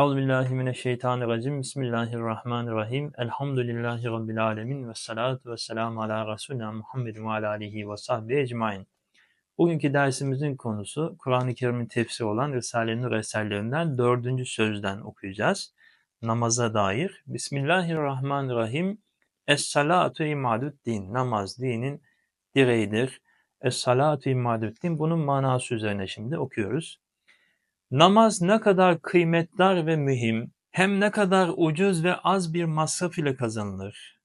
Euzubillahimineşşeytanirracim. Bismillahirrahmanirrahim. Elhamdülillahi Rabbil alemin. Ve salatu ve selamu ala Resulina Muhammedin ve ala alihi ve sahbihi ecmain. Bugünkü dersimizin konusu Kur'an-ı Kerim'in tefsiri olan Risale-i Nur eserlerinden dördüncü sözden okuyacağız. Namaza dair. Bismillahirrahmanirrahim. Es-salatu imaduddin. Namaz dinin direğidir. Es-salatu imaduddin. Bunun manası üzerine şimdi okuyoruz. Namaz ne kadar kıymetli ve mühim, hem ne kadar ucuz ve az bir masraf ile kazanılır.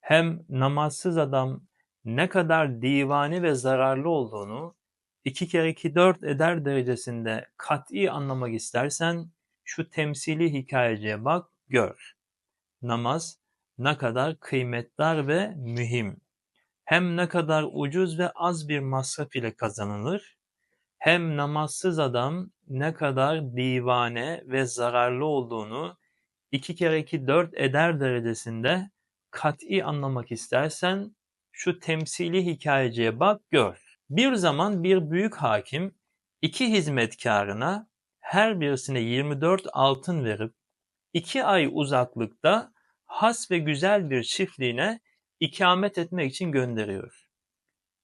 Hem namazsız adam ne kadar divani ve zararlı olduğunu iki kere iki dört eder derecesinde kat'i anlamak istersen şu temsili hikayeciye bak gör. Namaz ne kadar kıymetli ve mühim. Hem ne kadar ucuz ve az bir masraf ile kazanılır hem namazsız adam ne kadar divane ve zararlı olduğunu iki kere iki dört eder derecesinde kat'i anlamak istersen şu temsili hikayeciye bak gör. Bir zaman bir büyük hakim iki hizmetkarına her birisine 24 altın verip iki ay uzaklıkta has ve güzel bir çiftliğine ikamet etmek için gönderiyor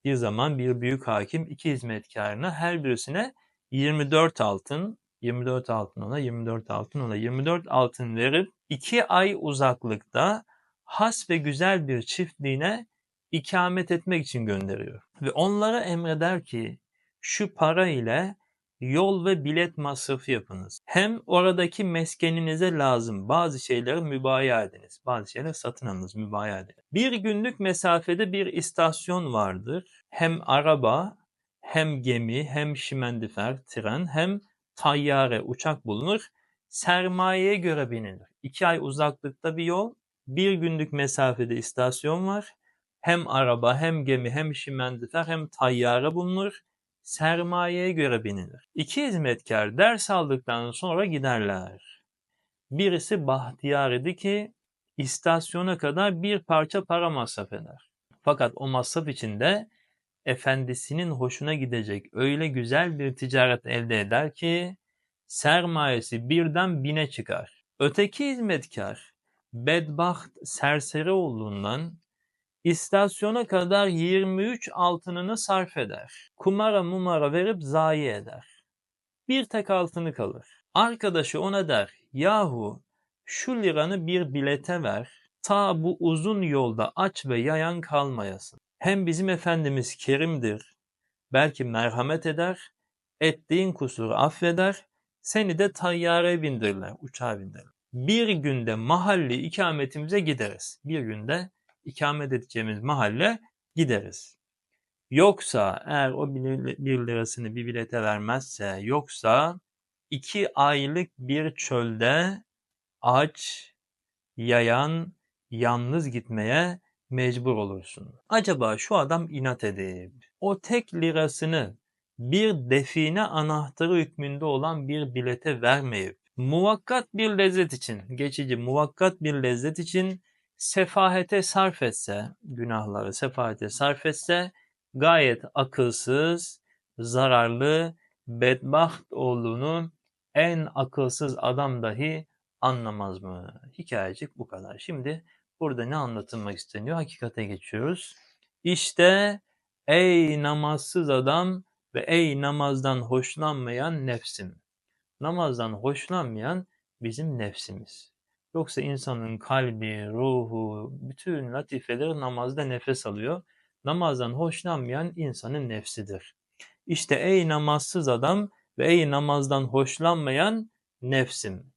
bir zaman bir büyük hakim iki hizmetkarına her birisine 24 altın, 24 altın ona, 24 altın ona, 24 altın verip iki ay uzaklıkta has ve güzel bir çiftliğine ikamet etmek için gönderiyor. Ve onlara emreder ki şu para ile yol ve bilet masrafı yapınız. Hem oradaki meskeninize lazım bazı şeyleri mübaya ediniz. Bazı şeyleri satın alınız, mübaya ediniz. Bir günlük mesafede bir istasyon vardır. Hem araba, hem gemi, hem şimendifer, tren, hem tayyare, uçak bulunur. Sermayeye göre binilir. İki ay uzaklıkta bir yol, bir günlük mesafede istasyon var. Hem araba, hem gemi, hem şimendifer, hem tayyare bulunur sermayeye göre binilir. İki hizmetkar ders aldıktan sonra giderler. Birisi bahtiyar idi ki istasyona kadar bir parça para masraf eder. Fakat o masraf içinde efendisinin hoşuna gidecek öyle güzel bir ticaret elde eder ki sermayesi birden bine çıkar. Öteki hizmetkar bedbaht serseri olduğundan İstasyona kadar 23 altınını sarf eder. Kumara mumara verip zayi eder. Bir tek altını kalır. Arkadaşı ona der, yahu şu liranı bir bilete ver, ta bu uzun yolda aç ve yayan kalmayasın. Hem bizim Efendimiz kerimdir, belki merhamet eder, ettiğin kusuru affeder, seni de tayyare bindirirler, uçağa bindirirler. Bir günde mahalli ikametimize gideriz. Bir günde ikamet edeceğimiz mahalle gideriz. Yoksa eğer o bir lirasını bir bilete vermezse yoksa iki aylık bir çölde aç, yayan, yalnız gitmeye mecbur olursun. Acaba şu adam inat edip o tek lirasını bir define anahtarı hükmünde olan bir bilete vermeyip muvakkat bir lezzet için, geçici muvakkat bir lezzet için sefahete sarf etse, günahları sefahete sarf etse gayet akılsız, zararlı, bedbaht olduğunu en akılsız adam dahi anlamaz mı? Hikayecik bu kadar. Şimdi burada ne anlatılmak isteniyor? Hakikate geçiyoruz. İşte ey namazsız adam ve ey namazdan hoşlanmayan nefsim. Namazdan hoşlanmayan bizim nefsimiz. Yoksa insanın kalbi, ruhu, bütün latifeleri namazda nefes alıyor. Namazdan hoşlanmayan insanın nefsidir. İşte ey namazsız adam ve ey namazdan hoşlanmayan nefsim.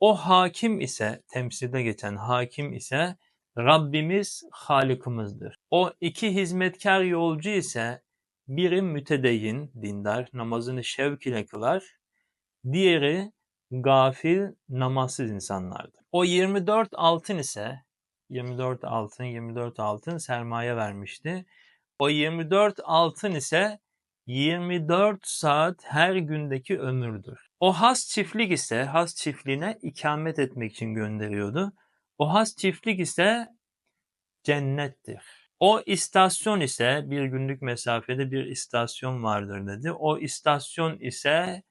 O hakim ise, temsilde geçen hakim ise Rabbimiz Halikimizdir. O iki hizmetkar yolcu ise biri mütedeyyin, dindar, namazını şevk ile kılar. Diğeri gafil, namazsız insanlardı. O 24 altın ise 24 altın, 24 altın sermaye vermişti. O 24 altın ise 24 saat her gündeki ömürdür. O has çiftlik ise has çiftliğine ikamet etmek için gönderiyordu. O has çiftlik ise cennettir. O istasyon ise bir günlük mesafede bir istasyon vardır dedi. O istasyon ise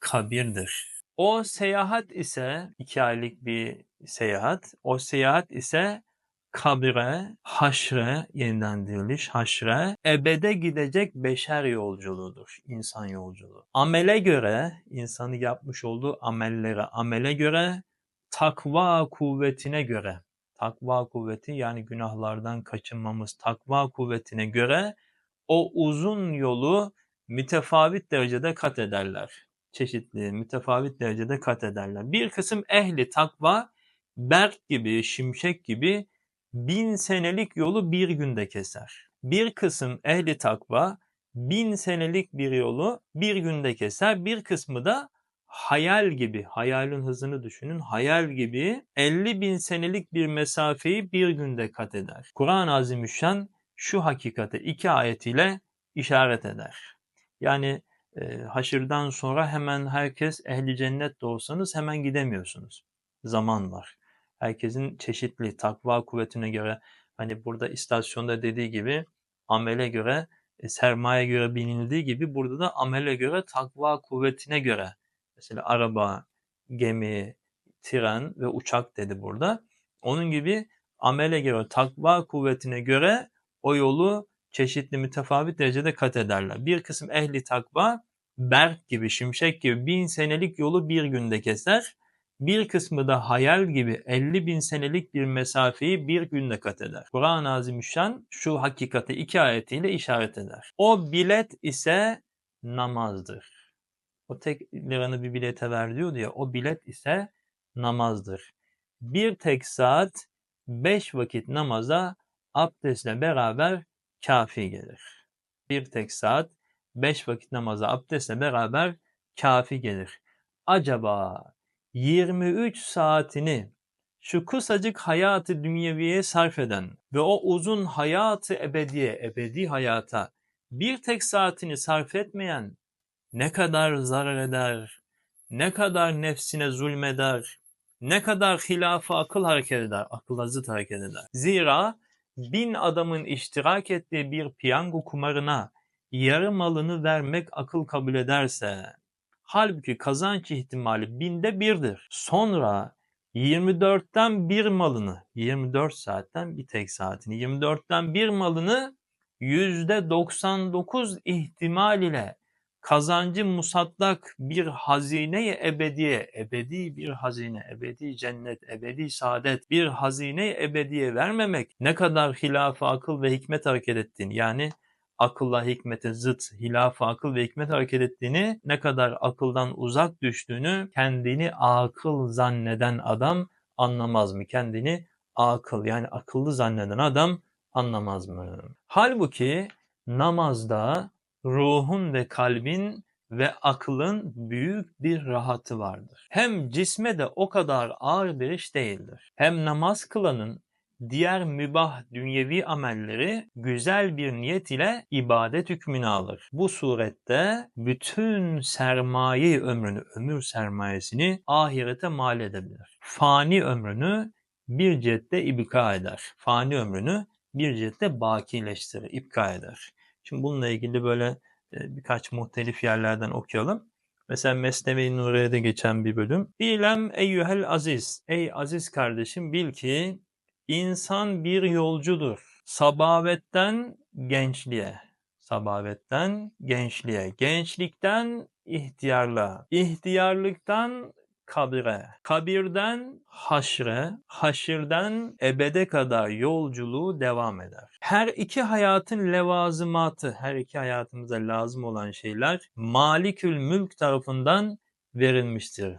kabirdir. O seyahat ise iki aylık bir seyahat. O seyahat ise kabire, haşre, yeniden diriliş, haşre, ebede gidecek beşer yolculuğudur, insan yolculuğu. Amele göre, insanı yapmış olduğu amellere, amele göre, takva kuvvetine göre, takva kuvveti yani günahlardan kaçınmamız, takva kuvvetine göre o uzun yolu mütefavit derecede kat ederler. Çeşitli, mütefavit derecede kat ederler. Bir kısım ehli takva, berk gibi, şimşek gibi bin senelik yolu bir günde keser. Bir kısım ehli takva bin senelik bir yolu bir günde keser. Bir kısmı da hayal gibi, hayalin hızını düşünün, hayal gibi 50 bin senelik bir mesafeyi bir günde kat eder. Kur'an-ı Azimüşşan şu hakikate iki ayetiyle işaret eder. Yani e, haşırdan sonra hemen herkes ehli cennet de olsanız hemen gidemiyorsunuz. Zaman var herkesin çeşitli takva kuvvetine göre hani burada istasyonda dediği gibi amele göre e, sermaye göre bilinildiği gibi burada da amele göre takva kuvvetine göre mesela araba, gemi, tren ve uçak dedi burada. Onun gibi amele göre takva kuvvetine göre o yolu çeşitli mütefavit derecede kat ederler. Bir kısım ehli takva berk gibi, şimşek gibi bin senelik yolu bir günde keser. Bir kısmı da hayal gibi 50 bin senelik bir mesafeyi bir günde kat eder. Kur'an-ı Azimüşşan şu hakikati iki ayetiyle işaret eder. O bilet ise namazdır. O tek liranı bir bilete ver diyordu ya o bilet ise namazdır. Bir tek saat beş vakit namaza abdestle beraber kafi gelir. Bir tek saat beş vakit namaza abdestle beraber kafi gelir. Acaba 23 saatini şu kısacık hayatı dünyeviye sarf eden ve o uzun hayatı ebediye, ebedi hayata bir tek saatini sarf etmeyen ne kadar zarar eder, ne kadar nefsine zulmeder, ne kadar hilafı akıl hareket eder, akıl zıt hareket eder. Zira bin adamın iştirak ettiği bir piyango kumarına yarı malını vermek akıl kabul ederse, Halbuki kazanç ihtimali binde birdir. Sonra 24'ten bir malını, 24 saatten bir tek saatini, 24'ten bir malını %99 ihtimal ile kazancı musaddak bir hazine ebediye, ebedi bir hazine, ebedi cennet, ebedi saadet, bir hazine ebediye vermemek ne kadar hilaf akıl ve hikmet hareket ettiğini yani akılla hikmete zıt, hilaf akıl ve hikmet hareket ettiğini, ne kadar akıldan uzak düştüğünü kendini akıl zanneden adam anlamaz mı? Kendini akıl yani akıllı zanneden adam anlamaz mı? Halbuki namazda ruhun ve kalbin ve aklın büyük bir rahatı vardır. Hem cisme de o kadar ağır bir iş değildir. Hem namaz kılanın diğer mübah dünyevi amelleri güzel bir niyet ile ibadet hükmünü alır. Bu surette bütün sermaye ömrünü, ömür sermayesini ahirete mal edebilir. Fani ömrünü bir cette ibka eder. Fani ömrünü bir cette bakileştirir, ibka eder. Şimdi bununla ilgili böyle e, birkaç muhtelif yerlerden okuyalım. Mesela Mesnevi Nuriye'de geçen bir bölüm. İlem eyyühel aziz. Ey aziz kardeşim bil ki İnsan bir yolcudur. Sabavetten gençliğe, sabavetten gençliğe, gençlikten ihtiyarlığa, ihtiyarlıktan kabire, kabirden haşre, haşirden ebede kadar yolculuğu devam eder. Her iki hayatın levazımatı, her iki hayatımıza lazım olan şeyler Malikül Mülk tarafından verilmiştir.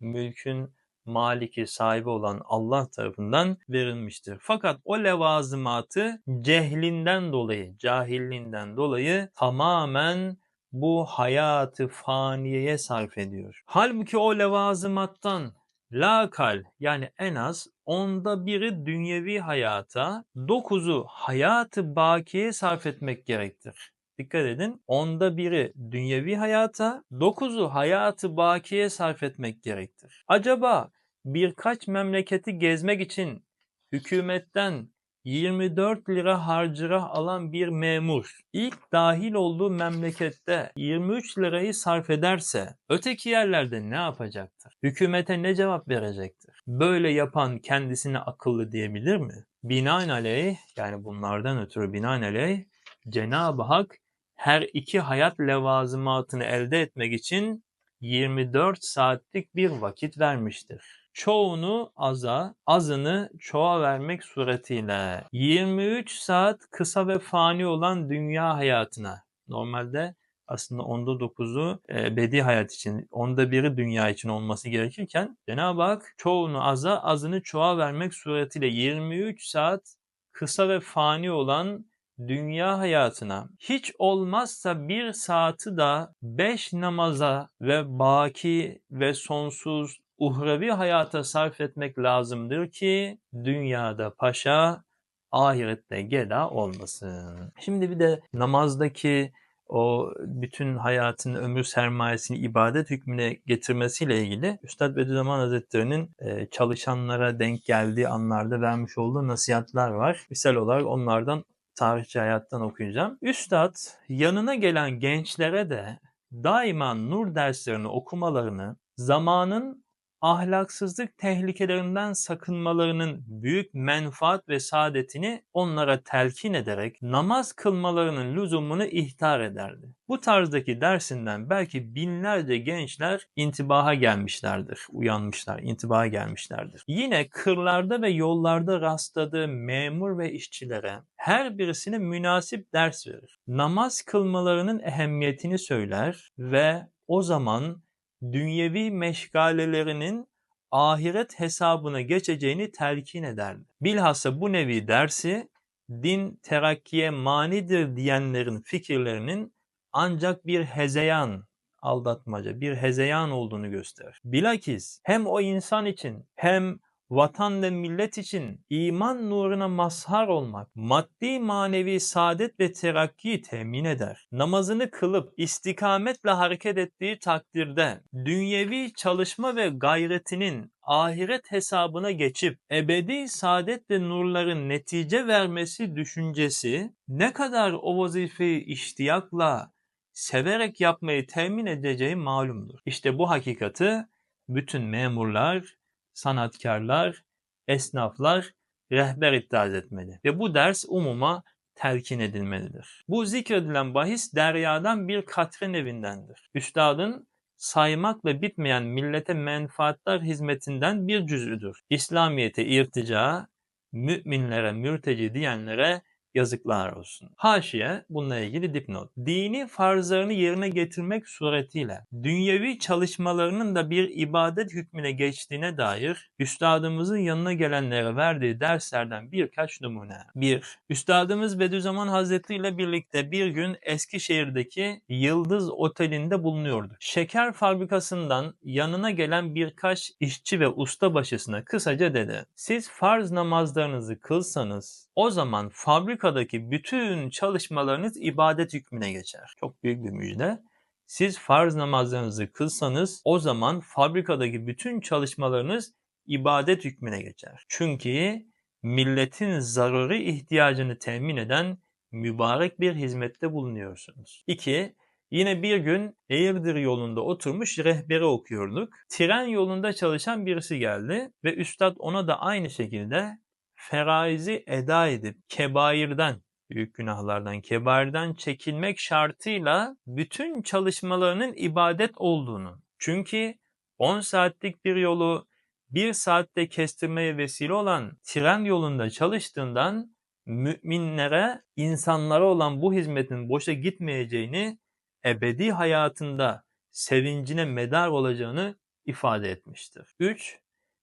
Mülkün maliki sahibi olan Allah tarafından verilmiştir. Fakat o levazımatı cehlinden dolayı, cahilliğinden dolayı tamamen bu hayatı faniyeye sarf ediyor. Halbuki o levazımattan lakal yani en az onda biri dünyevi hayata, dokuzu hayatı bakiye sarf etmek gerektir. Dikkat edin. Onda biri dünyevi hayata, dokuzu hayatı bakiye sarf etmek gerektir. Acaba birkaç memleketi gezmek için hükümetten 24 lira harcırah alan bir memur ilk dahil olduğu memlekette 23 lirayı sarf ederse öteki yerlerde ne yapacaktır? Hükümete ne cevap verecektir? Böyle yapan kendisine akıllı diyebilir mi? Binaenaleyh yani bunlardan ötürü binaenaleyh Cenab-ı Hak her iki hayat levazımatını elde etmek için 24 saatlik bir vakit vermiştir. Çoğunu aza, azını çoğa vermek suretiyle. 23 saat kısa ve fani olan dünya hayatına. Normalde aslında onda 9'u e, bedi hayat için, onda biri dünya için olması gerekirken Cenab-ı Hak çoğunu aza, azını çoğa vermek suretiyle 23 saat kısa ve fani olan dünya hayatına. Hiç olmazsa bir saati da beş namaza ve baki ve sonsuz uhrevi hayata sarf etmek lazımdır ki dünyada paşa, ahirette geda olmasın. Şimdi bir de namazdaki o bütün hayatın ömür sermayesini ibadet hükmüne getirmesiyle ilgili Üstad Bediüzzaman Hazretleri'nin e, çalışanlara denk geldiği anlarda vermiş olduğu nasihatler var. Misal olarak onlardan tarihçi hayattan okuyacağım. Üstad yanına gelen gençlere de daima nur derslerini okumalarını, zamanın ahlaksızlık tehlikelerinden sakınmalarının büyük menfaat ve saadetini onlara telkin ederek namaz kılmalarının lüzumunu ihtar ederdi. Bu tarzdaki dersinden belki binlerce gençler intibaha gelmişlerdir, uyanmışlar, intibaha gelmişlerdir. Yine kırlarda ve yollarda rastladığı memur ve işçilere her birisine münasip ders verir. Namaz kılmalarının ehemmiyetini söyler ve o zaman dünyevi meşgalelerinin ahiret hesabına geçeceğini telkin ederdi. Bilhassa bu nevi dersi din terakkiye manidir diyenlerin fikirlerinin ancak bir hezeyan, aldatmaca, bir hezeyan olduğunu gösterir. Bilakis hem o insan için hem vatan ve millet için iman nuruna mazhar olmak, maddi manevi saadet ve terakkiyi temin eder. Namazını kılıp istikametle hareket ettiği takdirde dünyevi çalışma ve gayretinin ahiret hesabına geçip ebedi saadet ve nurların netice vermesi düşüncesi ne kadar o vazifeyi iştiyakla, severek yapmayı temin edeceği malumdur. İşte bu hakikati bütün memurlar, sanatkarlar, esnaflar rehber iddiaz etmeli. Ve bu ders umuma telkin edilmelidir. Bu zikredilen bahis deryadan bir katren evindendir. Üstadın saymakla bitmeyen millete menfaatler hizmetinden bir cüzüdür. İslamiyete irtica, müminlere mürteci diyenlere yazıklar olsun. Haşiye bununla ilgili dipnot. Dini farzlarını yerine getirmek suretiyle dünyevi çalışmalarının da bir ibadet hükmüne geçtiğine dair üstadımızın yanına gelenlere verdiği derslerden birkaç numune. 1. Üstadımız Bediüzzaman Hazretleri ile birlikte bir gün Eskişehir'deki Yıldız Oteli'nde bulunuyordu. Şeker fabrikasından yanına gelen birkaç işçi ve ustabaşısına kısaca dedi. Siz farz namazlarınızı kılsanız o zaman fabrikadaki bütün çalışmalarınız ibadet hükmüne geçer. Çok büyük bir müjde. Siz farz namazlarınızı kılsanız o zaman fabrikadaki bütün çalışmalarınız ibadet hükmüne geçer. Çünkü milletin zaruri ihtiyacını temin eden mübarek bir hizmette bulunuyorsunuz. 2. Yine bir gün Eğirdir yolunda oturmuş rehberi okuyorduk. Tren yolunda çalışan birisi geldi ve üstad ona da aynı şekilde feraizi eda edip kebairden, büyük günahlardan, kebairden çekilmek şartıyla bütün çalışmalarının ibadet olduğunu. Çünkü 10 saatlik bir yolu 1 saatte kestirmeye vesile olan tren yolunda çalıştığından müminlere, insanlara olan bu hizmetin boşa gitmeyeceğini, ebedi hayatında sevincine medar olacağını ifade etmiştir. 3.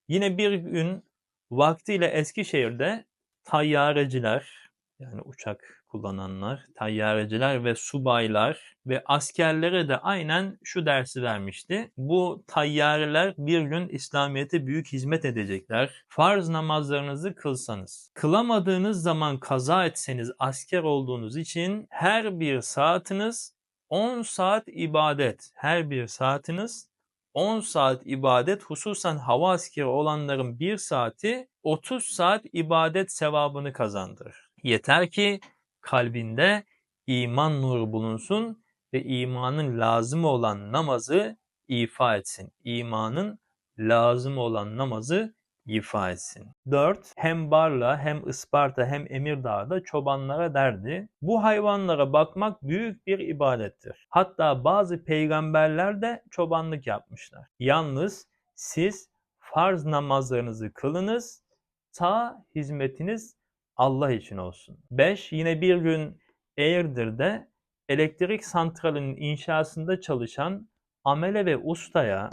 Yine bir gün Vaktiyle Eskişehir'de tayyareciler yani uçak kullananlar, tayyareciler ve subaylar ve askerlere de aynen şu dersi vermişti. Bu tayyareler bir gün İslamiyet'e büyük hizmet edecekler. Farz namazlarınızı kılsanız, kılamadığınız zaman kaza etseniz asker olduğunuz için her bir saatiniz 10 saat ibadet, her bir saatiniz 10 saat ibadet hususen hava askeri olanların 1 saati 30 saat ibadet sevabını kazandırır. Yeter ki kalbinde iman nuru bulunsun ve imanın lazım olan namazı ifa etsin. İmanın lazım olan namazı ifa etsin. 4. Hem Barla hem Isparta hem Emirdağ'da çobanlara derdi. Bu hayvanlara bakmak büyük bir ibadettir. Hatta bazı peygamberler de çobanlık yapmışlar. Yalnız siz farz namazlarınızı kılınız ta hizmetiniz Allah için olsun. 5. Yine bir gün Eğirdir'de elektrik santralinin inşasında çalışan amele ve ustaya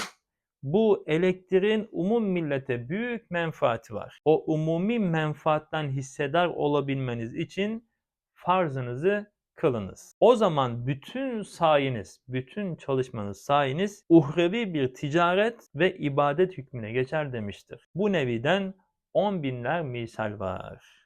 bu elektriğin umum millete büyük menfaati var. O umumi menfaatten hissedar olabilmeniz için farzınızı kılınız. O zaman bütün sayeniz, bütün çalışmanız sayeniz uhrevi bir ticaret ve ibadet hükmüne geçer demiştir. Bu neviden on binler misal var.